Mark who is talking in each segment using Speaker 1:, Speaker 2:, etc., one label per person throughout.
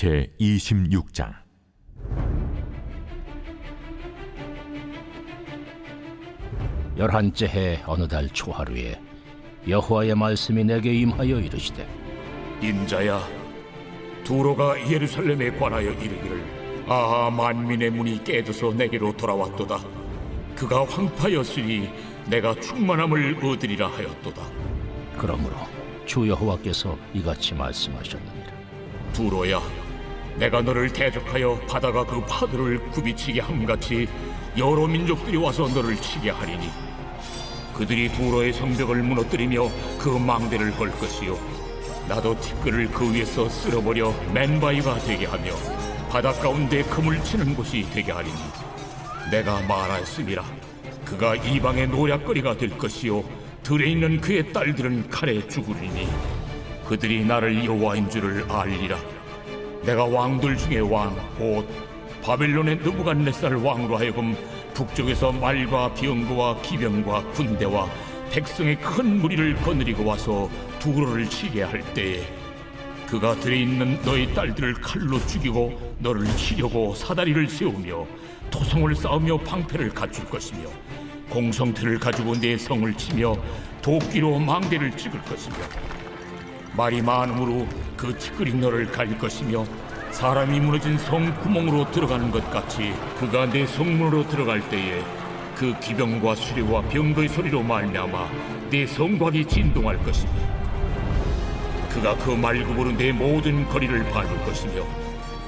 Speaker 1: 제 26장.
Speaker 2: 열한째 해 어느 달 초하루에 여호와의 말씀이 내게 임하여 이르시되
Speaker 3: 인자야 두로가 예루살렘에 관하여 이르기를 아하 만민의 문이 깨져서 내게로 돌아왔도다. 그가 황파였으니 내가 충만함을 얻으리라 하였도다.
Speaker 2: 그러므로 주 여호와께서 이같이 말씀하셨느니라.
Speaker 3: 두로야 내가 너를 대적하여 바다가 그 파도를 굽이치게 함같이 여러 민족들이 와서 너를 치게 하리니 그들이 두로의 성벽을 무너뜨리며 그 망대를 헐 것이요 나도 티끌을 그 위에서 쓸어버려 맨바위가 되게 하며 바다 가운데 그물 치는 곳이 되게 하리니 내가 말하였음이라 그가 이방의 노략거리가 될 것이요 들에 있는 그의 딸들은 칼에 죽으리니 그들이 나를 여호와인 줄을 알리라. 내가 왕들 중에 왕곧 바벨론의 느부갓네살 왕으로 하여금 북쪽에서 말과 병거와 기병과 군대와 백성의 큰 무리를 거느리고 와서 두로를 치게 할 때에 그가 들에 있는 너희 딸들을 칼로 죽이고 너를 치려고 사다리를 세우며 토성을 쌓으며 방패를 갖출 것이며 공성태를 가지고 내 성을 치며 도끼로 망대를 찍을 것이며 말이 많으므로 그 티끌이 너를 갈 것이며 사람이 무너진 성 구멍으로 들어가는 것 같이 그가 내 성문으로 들어갈 때에 그 기병과 수레와 병거의 소리로 말미암아 내 성곽이 진동할 것이며 그가 그 말굽으로 내 모든 거리를 밟을 것이며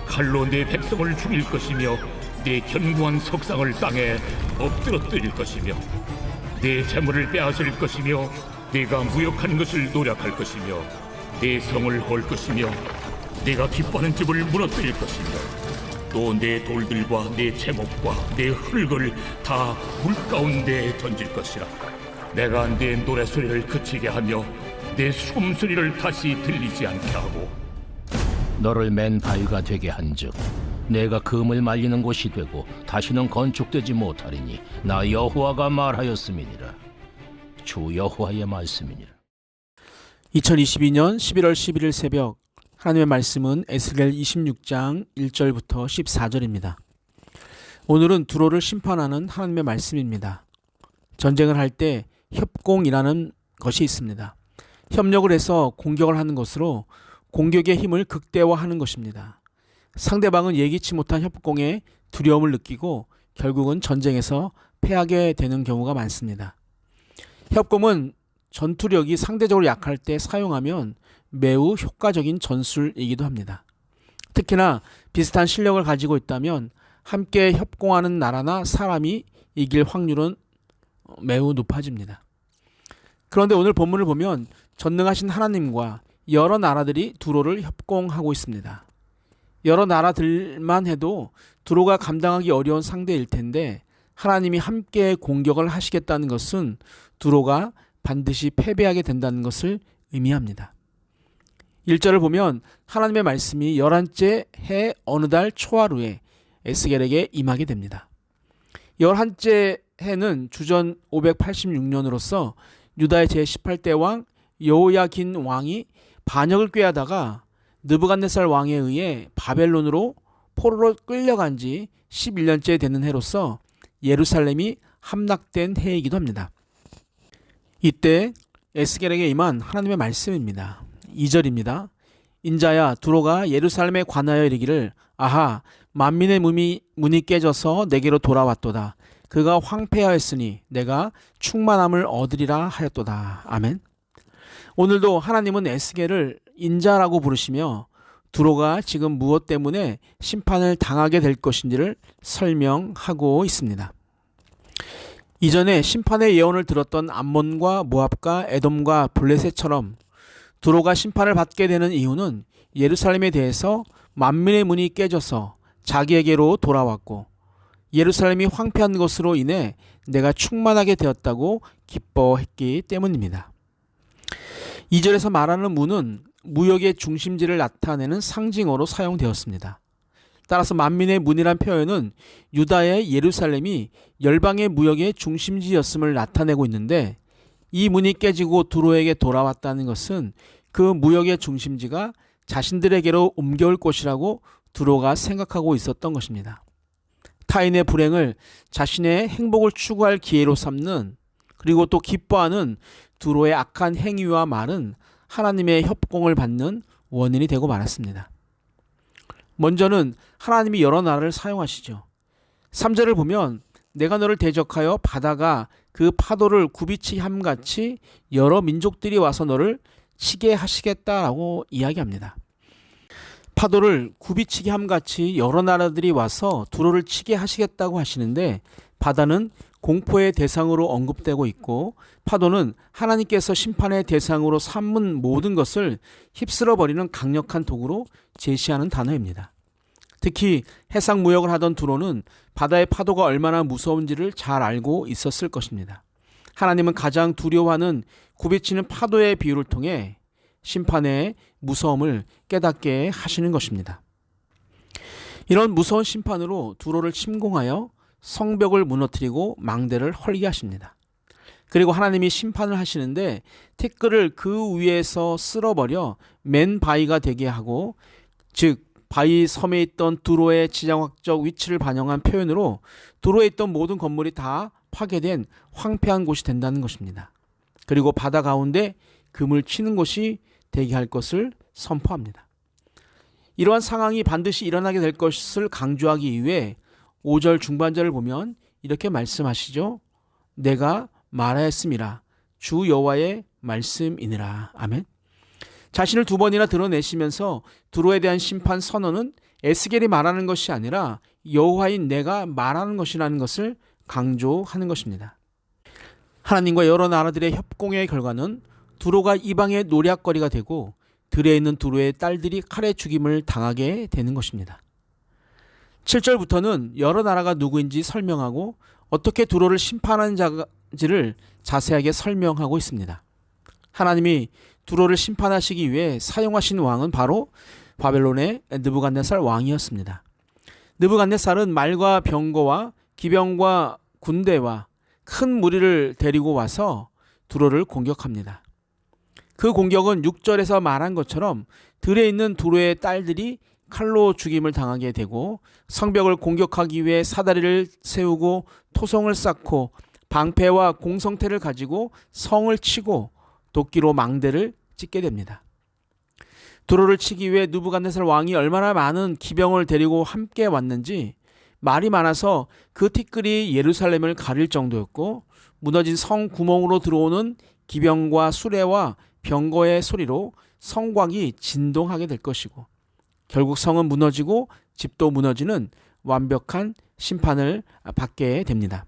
Speaker 3: 칼로 내 백성을 죽일 것이며 내 견고한 석상을 땅에 엎드러뜨릴 것이며 내 재물을 빼앗을 것이며 내가 무역한 것을 노력할 것이며 내 성을 헐 것이며 내가 기뻐하는 집을 무너뜨릴 것이며 또 내 돌들과 내 제목과 내 흙을 다 물 가운데 던질 것이라. 내가 내 노래소리를 그치게 하며 내 숨소리를 다시 들리지 않게 하고
Speaker 2: 너를 맨 바위가 되게 한즉 내가 금을 말리는 곳이 되고 다시는 건축되지 못하리니 나 여호와가 말하였음이니라. 주 여호와의 말씀이니라.
Speaker 4: 2022년 11월 11일 새벽 하나님의 말씀은 에스겔 26장 1절부터 14절입니다. 오늘은 두로를 심판하는 하나님의 말씀입니다. 전쟁을 할 때 협공이라는 것이 있습니다. 협력을 해서 공격을 하는 것으로 공격의 힘을 극대화하는 것입니다. 상대방은 예기치 못한 협공에 두려움을 느끼고 결국은 전쟁에서 패하게 되는 경우가 많습니다. 협공은 전투력이 상대적으로 약할 때 사용하면 매우 효과적인 전술이기도 합니다. 특히나 비슷한 실력을 가지고 있다면 함께 협공하는 나라나 사람이 이길 확률은 매우 높아집니다. 그런데 오늘 본문을 보면 전능하신 하나님과 여러 나라들이 두로를 협공하고 있습니다. 여러 나라들만 해도 두로가 감당하기 어려운 상대일 텐데 하나님이 함께 공격을 하시겠다는 것은 두로가 반드시 패배하게 된다는 것을 의미합니다. 1절을 보면 하나님의 말씀이 열한째 해 어느 달 초하루에 에스겔에게 임하게 됩니다. 열한째 해는 주전 586년으로서 유다의 제18대 왕 여호야긴 왕이 반역을 꾀하다가 느부갓네살 왕에 의해 바벨론으로 포로로 끌려간 지 11년째 되는 해로서 예루살렘이 함락된 해이기도 합니다. 이때 에스겔에게 임한 하나님의 말씀입니다. 2절입니다. 인자야 두로가 예루살렘에 관하여 이르기를 아하 만민의 문이, 문이 깨져서 내게로 돌아왔도다. 그가 황폐하였으니 내가 충만함을 얻으리라 하였도다. 아멘. 오늘도 하나님은 에스겔을 인자라고 부르시며 두로가 지금 무엇 때문에 심판을 당하게 될 것인지를 설명하고 있습니다. 이전에 심판의 예언을 들었던 암몬과 모압과 에돔과 블레셋처럼 두로가 심판을 받게 되는 이유는 예루살렘에 대해서 만민의 문이 깨져서 자기에게로 돌아왔고 예루살렘이 황폐한 것으로 인해 내가 충만하게 되었다고 기뻐했기 때문입니다. 2절에서 말하는 문은 무역의 중심지를 나타내는 상징어로 사용되었습니다. 따라서 만민의 문이란 표현은 유다의 예루살렘이 열방의 무역의 중심지였음을 나타내고 있는데 이 문이 깨지고 두로에게 돌아왔다는 것은 그 무역의 중심지가 자신들에게로 옮겨올 것이라고 두로가 생각하고 있었던 것입니다. 타인의 불행을 자신의 행복을 추구할 기회로 삼는 그리고 또 기뻐하는 두로의 악한 행위와 말은 하나님의 협공을 받는 원인이 되고 말았습니다. 먼저는 하나님이 여러 나라를 사용하시죠. 3절을 보면 내가 너를 대적하여 바다가 그 파도를 굽이치 함같이 여러 민족들이 와서 너를 치게 하시겠다라고 이야기합니다. 파도를 굽이치게 함같이 여러 나라들이 와서 두로를 치게 하시겠다고 하시는데 바다는 공포의 대상으로 언급되고 있고 파도는 하나님께서 심판의 대상으로 삼은 모든 것을 휩쓸어 버리는 강력한 도구로 제시하는 단어입니다. 특히 해상 무역을 하던 두로는 바다의 파도가 얼마나 무서운지를 잘 알고 있었을 것입니다. 하나님은 가장 두려워하는 굽이치는 파도의 비유를 통해 심판의 무서움을 깨닫게 하시는 것입니다. 이런 무서운 심판으로 두로를 침공하여 성벽을 무너뜨리고 망대를 헐게 하십니다. 그리고 하나님이 심판을 하시는데 티끌을 그 위에서 쓸어버려 맨 바위가 되게 하고 즉 바위 섬에 있던 두로의 지정학적 위치를 반영한 표현으로 두로에 있던 모든 건물이 다 파괴된 황폐한 곳이 된다는 것입니다. 그리고 바다 가운데 금을 치는 곳이 되게 할 것을 선포합니다. 이러한 상황이 반드시 일어나게 될 것을 강조하기 위해 5절 중반절을 보면 이렇게 말씀하시죠. 내가 말하였음이라 주 여호와의 말씀이니라. 아멘. 자신을 두 번이나 드러내시면서 두로에 대한 심판 선언은 에스겔이 말하는 것이 아니라 여호와인 내가 말하는 것이라는 것을 강조하는 것입니다. 하나님과 여러 나라들의 협공의 결과는 두로가 이방의 노략거리가 되고 들에 있는 두로의 딸들이 칼에 죽임을 당하게 되는 것입니다. 7절부터는 여러 나라가 누구인지 설명하고 어떻게 두로를 심판하는 자지를 자세하게 설명하고 있습니다. 하나님이 두로를 심판하시기 위해 사용하신 왕은 바로 바벨론의 느부갓네살 왕이었습니다. 느부갓네살은 말과 병거와 기병과 군대와 큰 무리를 데리고 와서 두로를 공격합니다. 그 공격은 6절에서 말한 것처럼 들에 있는 두로의 딸들이 칼로 죽임을 당하게 되고 성벽을 공격하기 위해 사다리를 세우고 토성을 쌓고 방패와 공성태를 가지고 성을 치고 도끼로 망대를 찢게 됩니다. 두로를 치기 위해 누부갓네살 왕이 얼마나 많은 기병을 데리고 함께 왔는지 말이 많아서 그 티끌이 예루살렘을 가릴 정도였고 무너진 성 구멍으로 들어오는 기병과 수레와 병거의 소리로 성곽이 진동하게 될 것이고 결국 성은 무너지고 집도 무너지는 완벽한 심판을 받게 됩니다.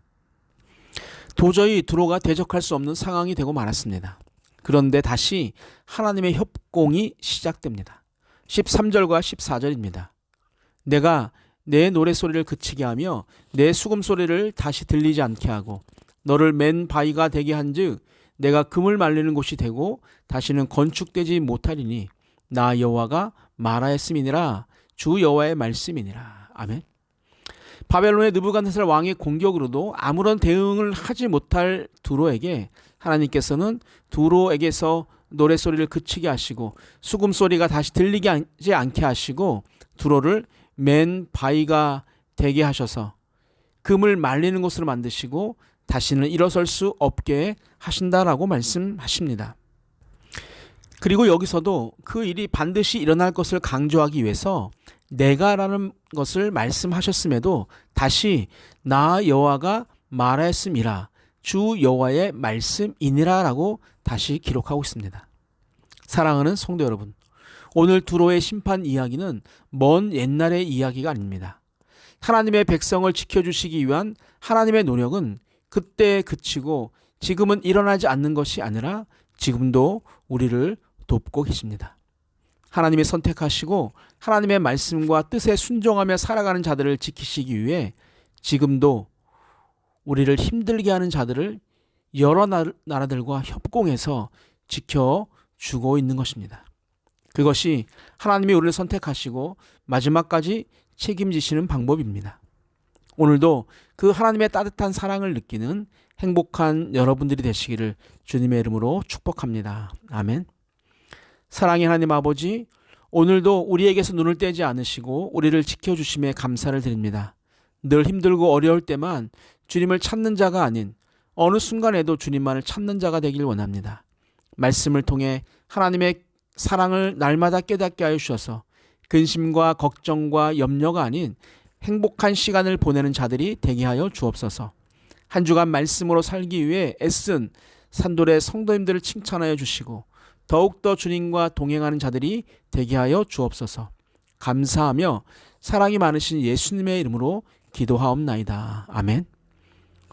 Speaker 4: 도저히 두로가 대적할 수 없는 상황이 되고 말았습니다. 그런데 다시 하나님의 협공이 시작됩니다. 13절과 14절입니다. 내가 내 노래소리를 그치게 하며 내 수금소리를 다시 들리지 않게 하고 너를 맨 바위가 되게 한즉 내가 금을 말리는 곳이 되고 다시는 건축되지 못하리니 나 여호와가 말하였음이니라 주 여호와의 말씀이니라. 아멘. 바벨론의 느부갓네살 왕의 공격으로도 아무런 대응을 하지 못할 두로에게 하나님께서는 두로에게서 노래 소리를 그치게 하시고 수금 소리가 다시 들리지 않게 하시고 두로를 맨 바위가 되게 하셔서 금을 말리는 곳으로 만드시고 다시는 일어설 수 없게 하신다라고 말씀하십니다. 그리고 여기서도 그 일이 반드시 일어날 것을 강조하기 위해서 내가라는 것을 말씀하셨음에도 다시 나 여호와가 말하였음이라 주 여호와의 말씀이니라라고 다시 기록하고 있습니다. 사랑하는 성도 여러분, 오늘 두로의 심판 이야기는 먼 옛날의 이야기가 아닙니다. 하나님의 백성을 지켜주시기 위한 하나님의 노력은 그때 그치고 지금은 일어나지 않는 것이 아니라 지금도 우리를 돕고 계십니다. 하나님이 선택하시고 하나님의 말씀과 뜻에 순종하며 살아가는 자들을 지키시기 위해 지금도 우리를 힘들게 하는 자들을 여러 나라들과 협공해서 지켜주고 있는 것입니다. 그것이 하나님이 우리를 선택하시고 마지막까지 책임지시는 방법입니다. 오늘도 그 하나님의 따뜻한 사랑을 느끼는 행복한 여러분들이 되시기를 주님의 이름으로 축복합니다. 아멘. 사랑의 하나님 아버지, 오늘도 우리에게서 눈을 떼지 않으시고 우리를 지켜주심에 감사를 드립니다. 늘 힘들고 어려울 때만 주님을 찾는 자가 아닌 어느 순간에도 주님만을 찾는 자가 되길 원합니다. 말씀을 통해 하나님의 사랑을 날마다 깨닫게 하여 주셔서 근심과 걱정과 염려가 아닌 행복한 시간을 보내는 자들이 되게 하여 주옵소서. 한 주간 말씀으로 살기 위해 애쓴 산돌의 성도님들을 칭찬하여 주시고 더욱더 주님과 동행하는 자들이 되게 하여 주옵소서. 감사하며 사랑이 많으신 예수님의 이름으로 기도하옵나이다. 아멘.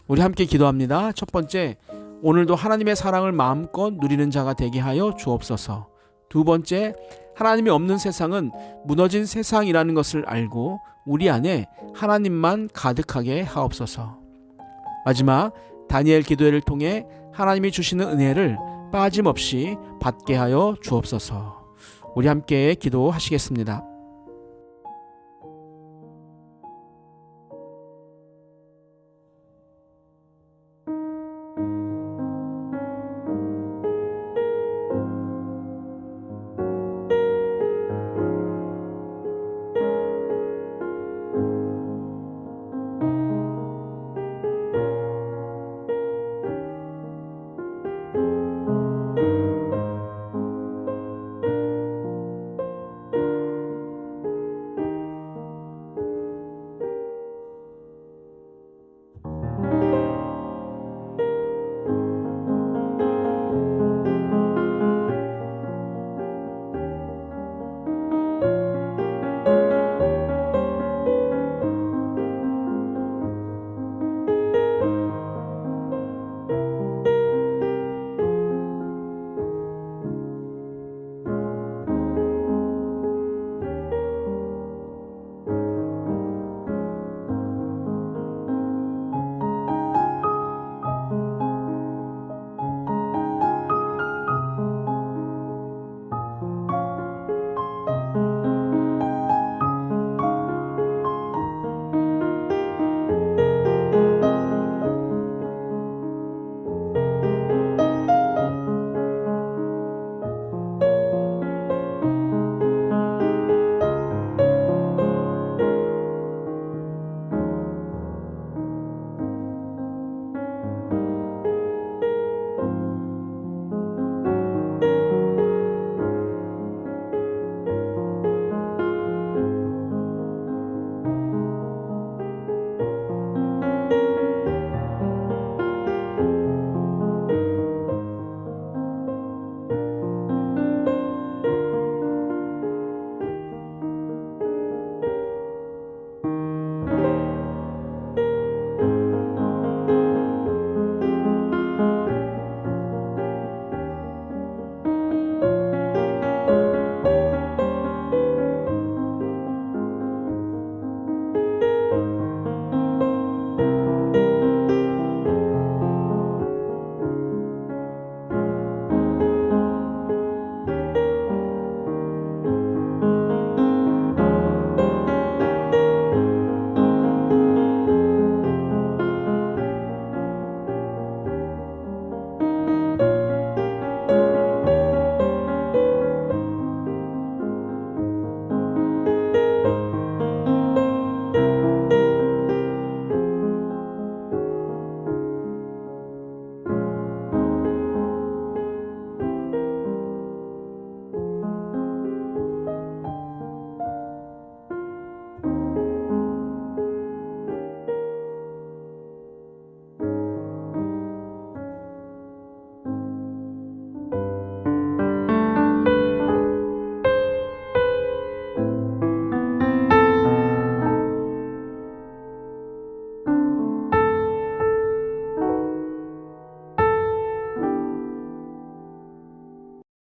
Speaker 4: 우리 함께 기도합니다. 첫 번째, 오늘도 하나님의 사랑을 마음껏 누리는 자가 되게 하여 주옵소서. 두 번째, 하나님이 없는 세상은 무너진 세상이라는 것을 알고 우리 안에 하나님만 가득하게 하옵소서. 마지막, 다니엘 기도회를 통해 하나님이 주시는 은혜를 빠짐없이 받게 하여 주옵소서. 우리 함께 기도하시겠습니다.